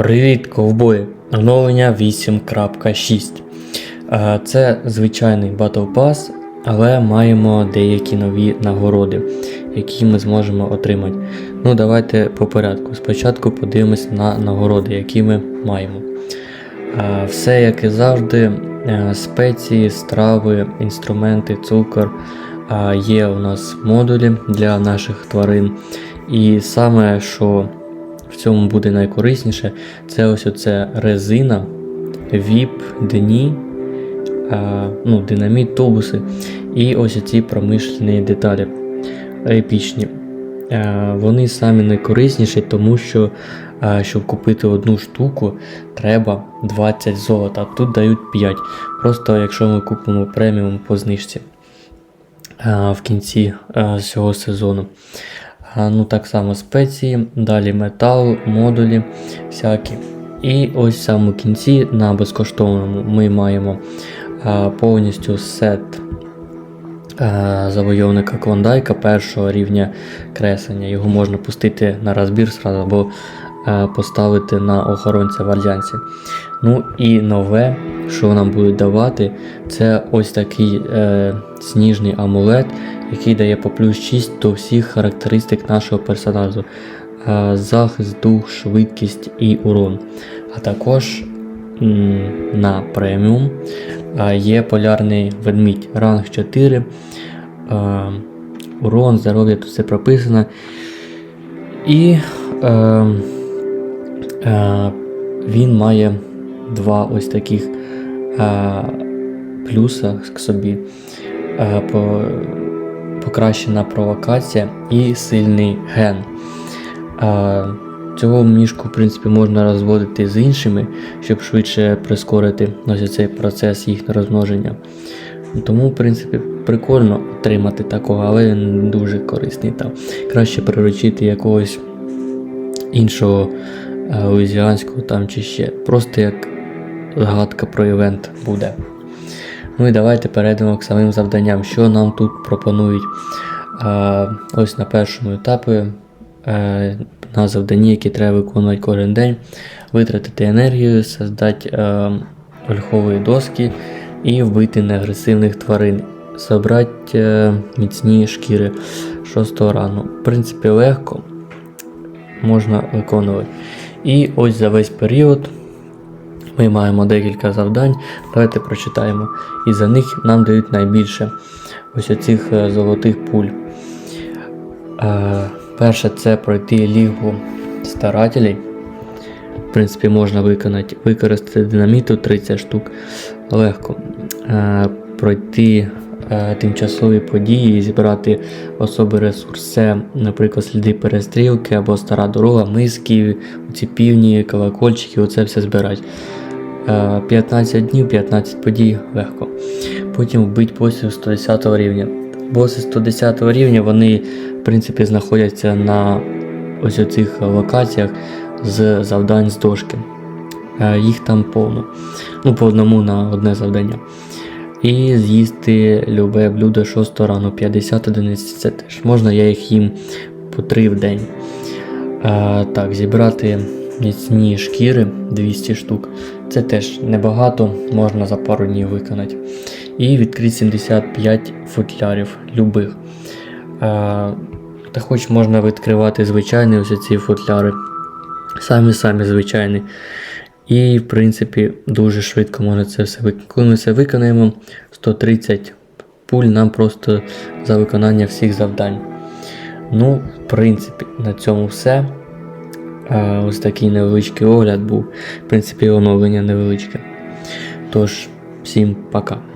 Привіт, ковбої! Оновлення 8.6. Е, Це звичайний Battle Pass, але маємо деякі нові нагороди, які ми зможемо отримати. Ну, давайте по порядку. Спочатку подивимось на нагороди, які ми маємо. Е, Все, як і завжди, е, спеції, страви, інструменти, цукор. Є у нас модулі для наших тварин. І саме, що в цьому буде найкорисніше, це ось оце резина, віп, дні, ну, динаміт, тубуси і ось ці промишлені деталі епічні. Вони самі найкорисніші, тому що щоб купити одну штуку, треба 20 золота, а тут дають 5. Просто якщо ми купимо преміум по знижці в кінці цього сезону. Ну, так само спеції, далі метал, модулі всякі. І ось в самому кінці на безкоштовному ми маємо а, повністю сет а, завойовника Клондайка першого рівня креслення. Його можна пустити на розбір сразу або а, поставити на охоронця в альянсі. Ну і нове, що нам будуть давати, це ось такий е, сніжний амулет, який дає по плюс 6 до всіх характеристик нашого персонажу. Е, захист, дух, швидкість і урон. А також м, на преміум е, є полярний ведмідь, ранг 4. Е, урон, здоров'я, тут все прописано. І е, е, він має два ось таких е, плюса к собі. Е, покращена провокація і сильний ген. Е, цього мішку, в принципі, можна розводити з іншими, щоб швидше прискорити ось цей процес їхнього розмноження. Тому, в принципі, прикольно отримати такого, але він дуже корисний там. Краще приручити якогось іншого луїзіанського там чи ще. Просто як згадка про івент буде. Ну і давайте перейдемо к самим завданням, що нам тут пропонують. Ось на першому етапі е, на завданні, які треба виконувати кожен день, витратити енергію, создати е, ольхові доски і вбити неагресивних тварин. Собрати е, міцні шкіри 6 рану. В принципі, легко можна виконувати. І ось за весь період ми маємо декілька завдань. Давайте прочитаємо. І за них нам дають найбільше ось оцих е, золотих пуль. Е, перше це пройти лігу старателей. В принципі, можна виконати, використати динаміту 30 штук легко. Е, пройти тимчасові події зібрати особи ресурс. Це, наприклад, сліди перестрілки або стара дорога, миски, ці півні, колокольчики, оце все збирати. Е, 15 днів, 15 подій легко. Потім вбить босів 110 рівня. Боси 110 рівня вони в принципі знаходяться на ось оцих локаціях з завдань з дошки. Е, Їх там повно. Ну, по одному на одне завдання. І з'їсти любе блюдо 6 рану 50 одиниць. Це теж можна, я їх їм по 3 в день. Е, так, зібрати міцні шкіри 200 штук. Це теж небагато, можна за пару днів виконати. І відкрити 75 футлярів любих. Е, та хоч можна відкривати звичайні ці футляри. Самі-самі звичайні. І, в принципі, дуже швидко може це все виконати. Коли ми це виконаємо, 130 пуль нам просто за виконання всіх завдань. Ну, в принципі, на цьому все. Ось такий невеличкий огляд був. В принципі, оновлення невеличке. Тож, всім пока.